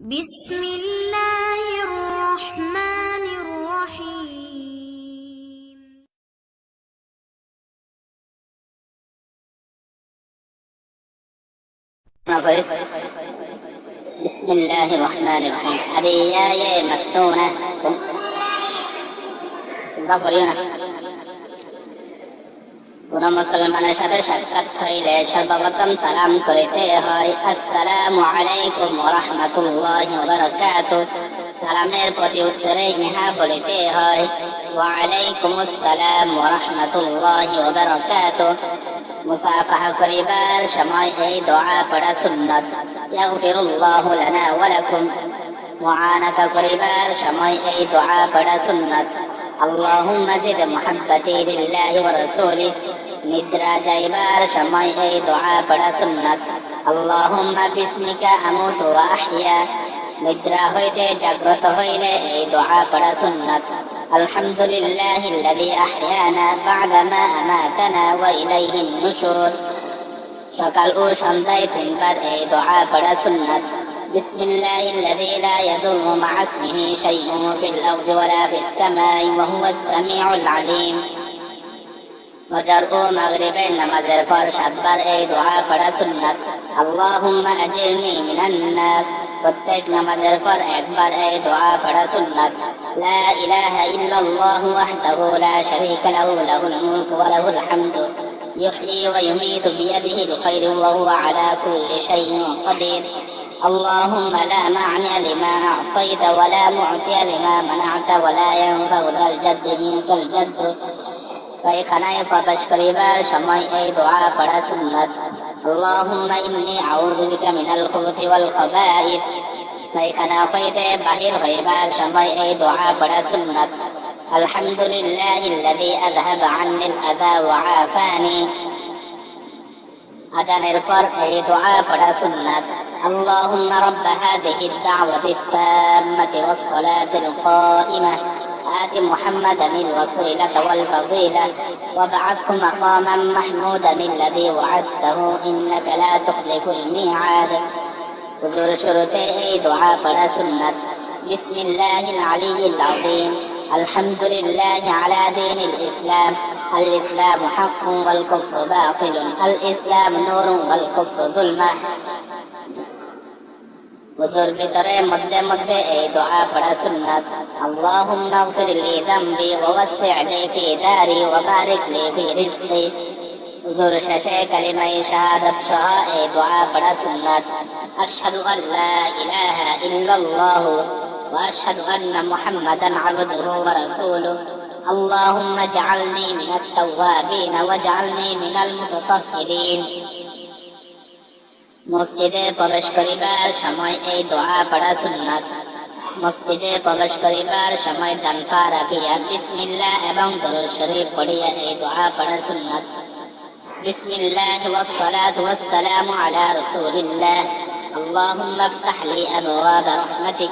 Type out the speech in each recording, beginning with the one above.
بسم الله الرحمن الرحيم. مغرس. بسم الله الرحمن الرحيم. هذه يا مسنونة ظفر يونس কোন মুসলমানের সাথে সাক্ষাৎ হইলে সর্বপ্রথম সালাম করিতে হয় আসসালামু আলাইকুম রহমতুল্লাহ বারাকাতু সালামের প্রতি উত্তরে ইহা বলিতে হয় ওয়ালাইকুম আসসালাম রহমতুল্লাহ বারাকাতু মুসাফাহা করিবার সময় এই দোয়া পড়া সুন্নত ইয়াগফিরুল্লাহু লানা ওয়া লাকুম মুআনাকা করিবার সময় এই দোয়া পড়া সুন্নত আল্লাহুম্মা জিদ মুহাব্বতি লিল্লাহি ওয়া রাসূলিহি নিদ্রা যাইবার সময় এই দোয়া পড়া সুন্নত আল্লাহুম্মা বিসমিকা আমুতু ওয়া আহইয়া নিদ্রা হইতে জাগ্রত হইলে এই দোয়া পড়া সুন্নত الحمد لله الذي أحيانا بعدما أماتنا وإليه النشور সকাল ও সন্ধ্যায় তিনবার এই দোয়া পড়া সুন্নাত بسم الله الذي لا يضر مع اسمه شيء في الأرض ولا في السماء وهو السميع العليم ফজর ও মাগরিবের নামাজের পর সাতবার এই দোয়া পড়া সুন্নাত আল্লাহুম্মা আজিরনি মিনান নার প্রত্যেক নামাজের পর একবার এই দোয়া পড়া সুন্নাত লা ইলাহা ইল্লাল্লাহু ওয়াহদাহু লা শারীকা লাহু লাহুল মুলকু ওয়া লাহুল হামদু يحيي ويميت بيده الخير وهو على كل شيء قدير اللهم لا معنى لما أعطيت ولا معطي لما منعت ولا ينفع ذا الجد منك الجد পায়খানায় প্রবেশ করিবার সময় এই দোয়া পড়া সুন্নত اللهم إني أعوذ بك من الخبث والخبائث পায়খানা হইতে বাহির হইবার সময় এই দোয়া পড়া সুন্নত الحمد لله الذي أذهب عني الأذى وعافاني আজানের পর এই দোয়া পড়া সুন্নাত اللهم رب هذه الدعوة التامة والصلاة القائمة آت محمدا الوسيلة والفضيلة وابعثه مقاما محمودا الذي وعدته إنك لا تخلف الميعاد. حضور شرطه دعاء فلا سنة. بسم الله العلي العظيم. الحمد لله على دين الإسلام. الإسلام حق والكفر باطل. الإسلام نور والكفر ظلمة. হুজুর ভিতরে মধ্যে মধ্যে এই দোয়া পড়া সুন্নাত اللهم اغفر لي ذنبي ووسع لي في داري وبارك لي في رزقي হুজুর শেষে কালিমাই শাহাদাত সহ এই দোয়া পড়া সুন্নাত আশহাদু আন লা ইলাহা ইল্লাল্লাহ ওয়া আশহাদু আন্না মুহাম্মাদান আবদুহু ওয়া রাসূলুহু اللهم اجعلني من التوابين واجعلني من المتطهرين মসজিদে প্রবেশ করিবার সময় এই দোয়া পড়া সুন্নাত মসজিদে প্রবেশ করিবার সময় ডান পা রাখিয়া বিসমিল্লাহ এবং দরুদ শরীফ পড়িয়া এই দোয়া পড়া সুন্নাত বিসমিল্লাহ والصلاة والسلام على رسول الله اللهم افتح لي أبواب رحمتك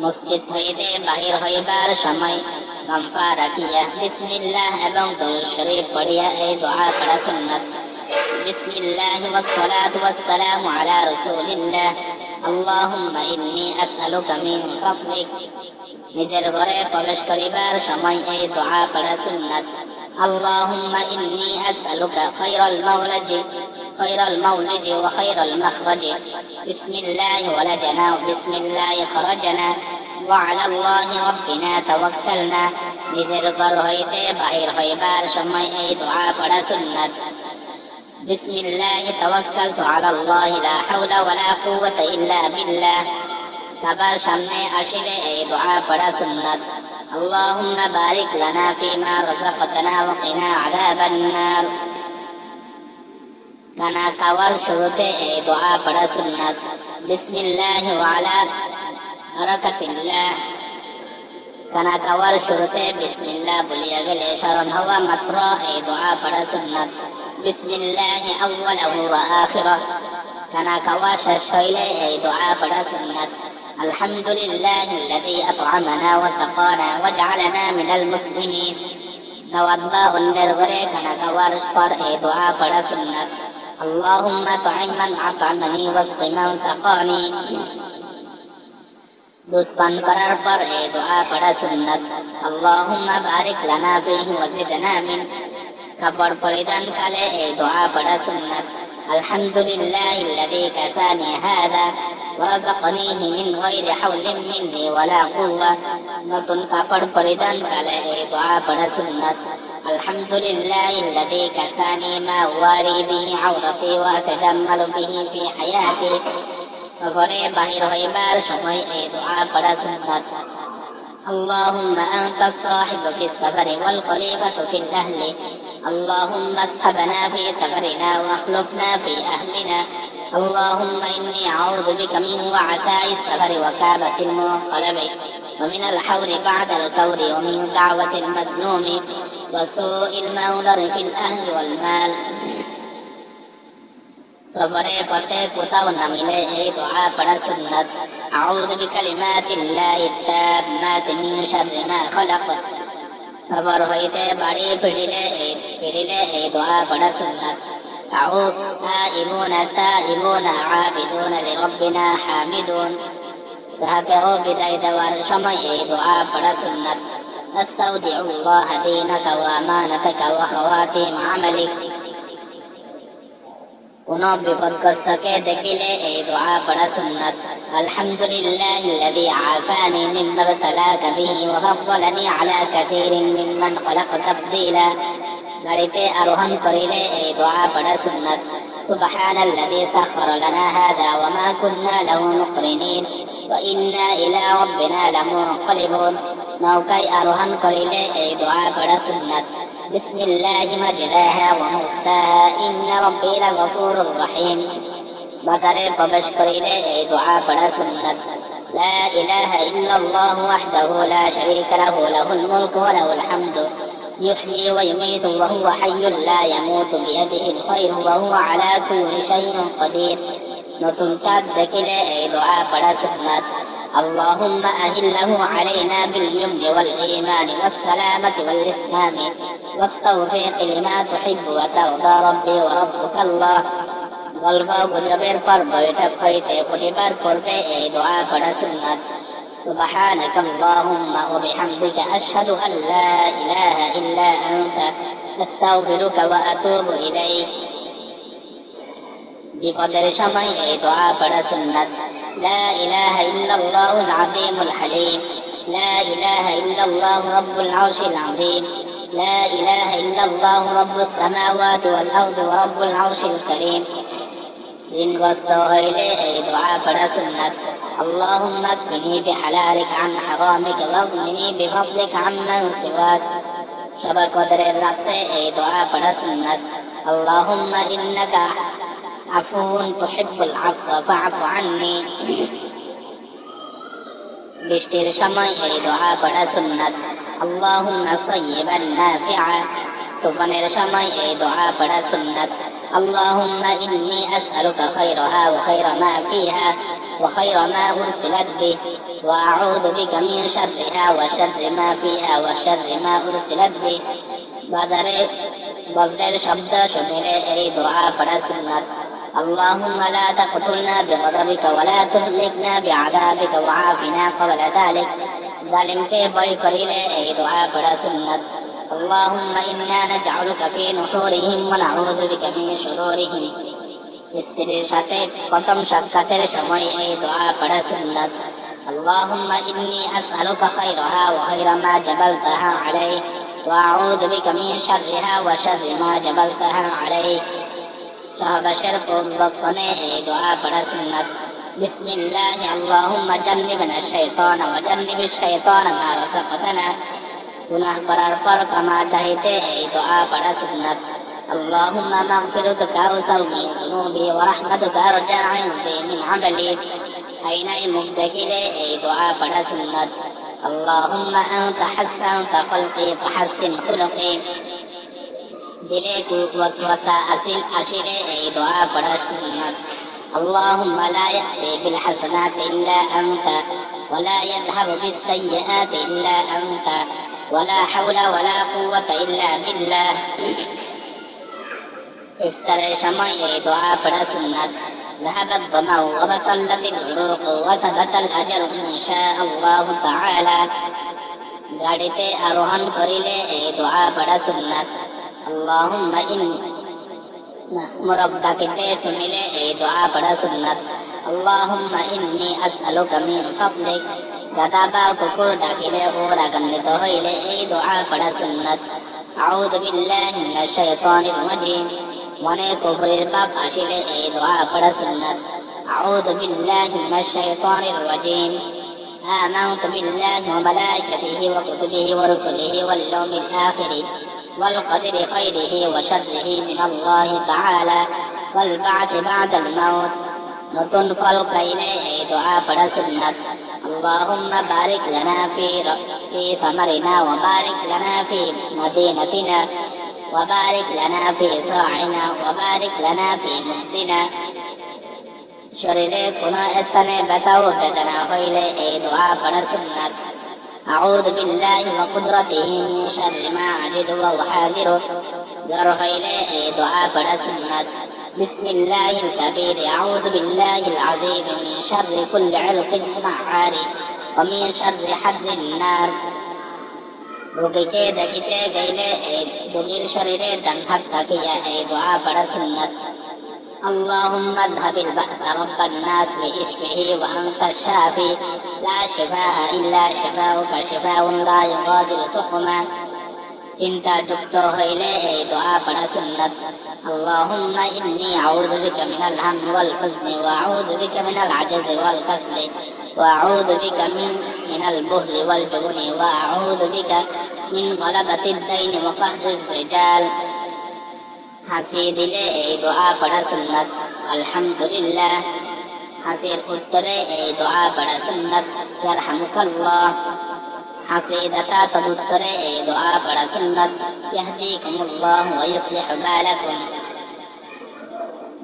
মসজিদ হইতে বাহির হইবার সময় বাম পা রাখিয়া বিসমিল্লাহ এবং দরুদ শরীফ পড়িয়া এই দোয়া পড়া সুন্নাত بسم الله والصلاة والسلام على رسول الله اللهم إني أسألك من فضلك নিজের ঘরে প্রবেশ করিবার সময় এই দোয়া পড়া সুন্নাত اللهم إني أسألك خير المولج خير المولج وخير المخرج بسم الله ولجنا وبسم الله خرجنا وعلى الله ربنا توكلنا নিজের ঘর হইতে বাহির হইবার সময় এই দোয়া পড়া সুন্নাত بسم الله توكلت على الله لا حول ولا قوة إلا بالله খাবার সামনে আসিলে এই দোয়া পড়া সুন্নাত اللهم بارك لنا فيما رزقتنا وقنا عذاب النار খানা খাওয়ার শুরুতে এই দোয়া পড়া সুন্নাত بسم الله وعلى بركة الله খানা খাওয়ার শুরুতে বিসমিল্লাহ বলিয়া গেলে স্মরণ হওয়া মাত্র এই দোয়া পড়া সুন্নাত بسم الله أوله وآخره كما كوا شيء أي دعاء بلا سنة الحمد لله الذي أطعمنا وسقانا وجعلنا من المسلمين نوضا النرغري كما كوا شفر أي دعاء بلا سنة اللهم طعم من أطعمني واسق من سقاني দুধ পান করার পর এই দোয়া পড়া সুন্নাত আল্লাহুম্মা বারিক লানা ফিহি ওয়া জিদনা মিন কাপড় পরিধান কালে এই দোয়া পড়া সুন্নাত আলহামদুলিল্লাহ الذي كساني هذا ورزقنيه من غير حول مني ولا قوة নতুন কাপড় পরিধান কালে এই দোয়া পড়া সুন্নাত আলহামদুলিল্লাহ الذي كساني ما أواري به عورتي وأتجمل به في حياتي সফরে বাহির হইবার সময় এই দোয়া পড়া সুন্নাত اللهم أنت الصاحب في السفر والخليفة في الأهل اللهم اصحبنا في سفرنا واخلفنا في أهلنا اللهم إني أعوذ بك من وعثاء السفر وكابة المنقلب ومن الحور بعد الكور ومن دعوة المظلوم وسوء المنظر في الأهل والمال সফরে পথে কোথাও নামিলে এই দোয়া পড়া সুন্নাত আউযু বিকালিমাতিল্লাহি তাম্মাতি মিন শাররি মা খলাক সফর হইতে বাড়ি ফিরিলে এই ফিরিলে এই দোয়া পড়া সুন্নাত تائبون تائبون عابدون لربنا حامدون তাহাকেও বিদায় দেওয়ার সময় এই দোয়া পড়া সুন্নাত أستودع الله دينك وأمانتك وخواتيم عملك কোন বিপদগ্রস্তকে দেখিলে এই দোয়া পড়া সুন্নাত আলহামদুলিল্লাহ الذي عافاني مما ابتلاك به وفضلني على كثير ممن خلق تفضيلا গাড়িতে আরোহণ করিলে এই দোয়া পড়া সুন্নাত سبحان الذي سخر لنا هذا وما كنا له مقرنين وإنا إلى ربنا لمنقلبون নৌকায় আরোহণ করিলে এই দোয়া পড়া সুন্নাত بسم الله مجراها ومرساها إن ربي لغفور رحيم. بطري بشكر إليه دعاء فلا سنة لا إله إلا الله وحده لا شريك له له الملك وله الحمد. يحيي ويميت وهو حي لا يموت بيده الخير وهو على كل شيء قدير. নতুন চাঁদ দেখিলে এই দোয়া اللهم أهله علينا باليمن والإيمان والسلامة والإسلام والتوفيق لما تحب وترضى ربي وربك الله গল্প গুজবের পর বৈঠক হইতে প্রতিবার পূর্বে এই দোয়া পড়া সুন্নাত سبحانك اللهم وبحمدك أشهد أن لا إله إلا أنت أستغفرك وأتوب إليك বিপদের সময় এই দোয়া পড়া সুন্নাত لا إله إلا الله العظيم الحليم. لا إله إلا الله رب العرش العظيم. لا إله إلا الله رب السماوات والأرض ورب العرش الكريم. إن وصلوا أي دعاء فلا سنة اللهم اكفني بحلالك عن حرامك واغنني بفضلك عمن سواك. شبك قدر الرقص دعاء فلا سنة اللهم إنك عفو تحب العفو فاعف عني বৃষ্টির সময় এই দোয়া পড়া সুন্নাত اللهم صيبا نافعا তুফানের সময় এই দোয়া পড়া সুন্নাত اللهم إني أسألك خيرها وخير ما فيها وخير ما أرسلت به وأعوذ بك من شرها وشر ما فيها وشر ما أرسلت به বাজারে বজ্রের শব্দ শুনিলে এই দোয়া পড়া সুন্নাত اللهم لا تقتلنا بغضبك ولا تهلكنا بعذابك وعافنا قبل ذلك. ظالم کے بڑی قرینے اے دعا سنت اللهم إنا نجعلك في نحورهم ونعوذ بك من شرورهم. স্ত্রীর قطم شكتر شموي أي دعاء بلا পড়া اللهم إني أسألك خيرها وخير ما جبلتها عليه وأعوذ بك من شرها وشر ما جبلتها عليه সহবাসের পূর্বক্ষণে এই দোয়া পড়া সুন্নাত بسم الله اللهم جنبنا الشيطان وجنب الشيطان ما رزقتنا গুনাহ করার পর ক্ষমা চাইতে এই দোয়া পড়া সুন্নাত اللهم مغفرتك أوسع من ذنوبي ورحمتك أرجى عندي من عملي আইনাই মুখ দেখিলে এই দোয়া পড়া সুন্নাত اللهم أنت حسنت خلقي فحسن خلقي দিলে কুয়াসওয়াসা আসিল আসিলে এই দোয়া পড়া সুন্নাত اللهم لا يأتي بالحسنات إلا أنت ولا يذهب بالسيئات إلا أنت ولا حول ولا قوة إلا بالله ইফতারের সময় এই দোয়া পড়া সুন্নাত ذهب الظمأ وبطلت العروق وثبت الأجر إن شاء الله تعالى গাড়িতে আরোহণ করিলে এই দোয়া পড়া সুন্নাত আল্লাহুম্মা ইন্নী মুরব্বাকিতে শুনিলে এই দোয়া পড়া সুন্নাত আল্লাহুম্মা ইন্নী আসআলুকা মিন ফাদলিক গাদা বা কুকুর ডাকিলে ও রাগান্বিত হইলে এই দোয়া পড়া সুন্নাত আউযু বিল্লাহি মিনাশ শাইতানির রাজিম মনে কুফরের পাপ আসিলে এই দোয়া পড়া সুন্নাত আউযু বিল্লাহি মিনাশ শাইতানির রাজিম آمنت بالله وملائكته وكتبه ورسله واليوم الآخر والقدر خيره وشره من الله تعالى والبعث بعد الموت নতুন ফল খাইলে এই দোয়া পড়া সুন্নাত اللهم بارك لنا في في ثمرنا وبارك لنا في مدينتنا وبارك لنا في صاعنا وبارك لنا في مدنا শরীরে কোন স্থানে ব্যথা ও বেদনা হইলে এই দোয়া পড়া সুন্নাত أعوذ بالله وقدرته من شر ما أجد وأحاذر জ্বর হইলে এই দোয়া পড়া সুন্নাত بسم الله الكبير أعوذ بالله العظيم من شر كل علق معار ومن شر حد النار রোগীকে দেখিতে গেলে এই রোগীর শরীরে ডান হাত থাকিয়া এই দোয়া পড়া সুন্নাত اللهم اذهب البأس رب الناس بإشفه وأنت الشافي لا شفاء إلا شفاؤك شفاء لا يغادر سقما চিন্তা যুক্ত হইলে এই দোয়া পড়া সুন্নাত اللهم إني أعوذ بك من الهم والحزن وأعوذ بك من العجز والكسل وأعوذ بك من من البهل والجبن وأعوذ بك من غلبة الدين وقهر الرجال হাসি দিলে এই দোয়া পড়া সুন্নাত আলহামদুলিল্লাহ হাসির উত্তরে এই দোয়া পড়া সুন্নাত ইয়ারহামুকাল্লাহ হাসি দাতা তদুত্তরে এই দোয়া পড়া সুন্নাত ইয়াহদিকুমুল্লাহ ওয়া ইউসলিহু বালাকুম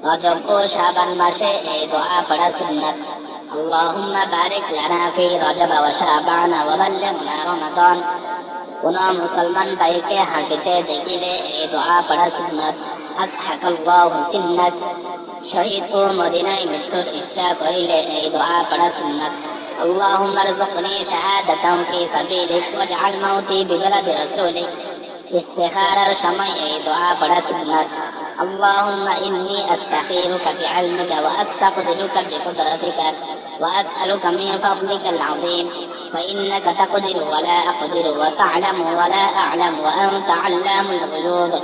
রজব ও শাবান মাসে এই দোয়া পড়া সুন্নাত اللهم بارك لنا في رجب وشعبان وبلغنا رمضان কোন মুসলমান ভাইকে হাসিতে দেখিলে এই দোয়া পড়া সুন্নাত আদহাক আল্লাহ সুন্নাত শহীদ ও মদিনায় মৃত্যুর ইচ্ছা করিলে এই দোয়া পড়া সুন্নাত اللهم ارزقني شهادة في سبيلك واجعل موتي ببلد رسولك استخارة شمي أي دعاء بلا سنة اللهم إني أستخيرك بعلمك وأستقدرك بقدرتك وأسألك من فضلك العظيم فإنك تقدر ولا أقدر وتعلم ولا أعلم وأنت علام الغيوب.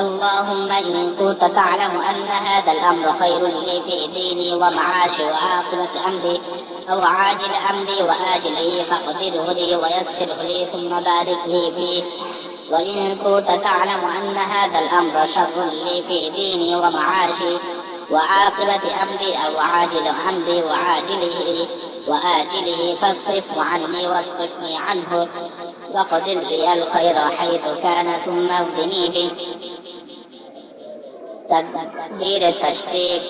اللهم إن كنت تعلم أن هذا الأمر خير لي في ديني ومعاشي وعاقبة أمري أو عاجل أمري وآجله فاقدره لي ويسره لي ثم بارك لي فيه. وإن كنت تعلم أن هذا الأمر شر لي في ديني ومعاشي وعاقبة أمري أو عاجل أمري وعاجله وآجله فاصرف عني واصرفني عنه وقدر لي الخير حيث كان ثم ارضني به. تكبير التشريك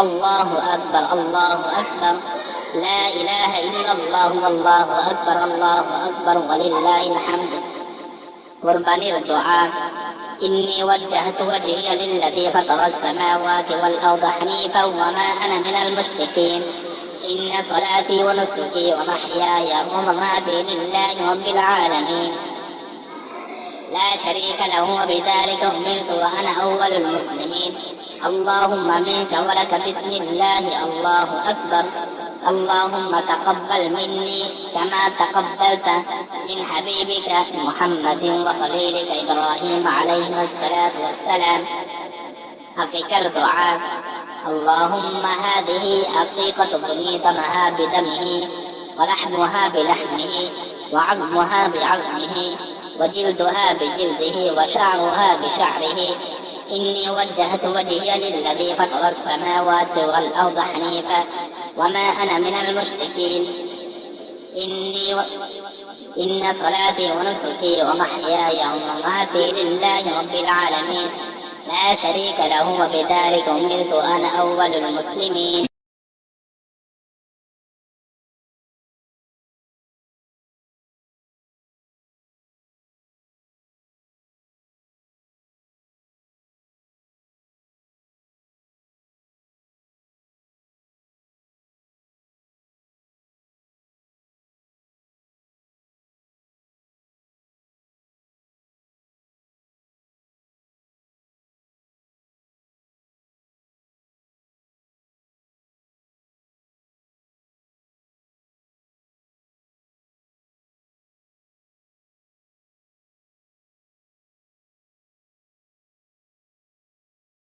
الله أكبر الله أكبر. لا إله إلا الله والله أكبر الله أكبر ولله الحمد. قرباني الدعاء. إني وجهت وجهي للذي فطر السماوات والأرض حنيفا وما أنا من المشركين. إن صلاتي ونسكي ومحياي ومماتي لله رب العالمين. لا شريك له وبذلك أمرت وأنا أول المسلمين. اللهم منك ولك بسم الله. الله أكبر. اللهم تقبل مني كما تقبلت من حبيبك محمد وخليلك إبراهيم عليه الصلاة والسلام. حقيقة الدعاء. اللهم هذه حقيقة بني دمها بدمه ولحمها بلحمه وعظمها بعظمه وجلدها بجلده وشعرها بشعره. إني وجهت وجهي للذي فطر السماوات والأرض حنيفا. وما أنا من المشركين. إني و... إن صلاتي ونسكي ومحياي ومماتي لله رب العالمين. لا شريك له وبذلك أمرت أنا أول المسلمين.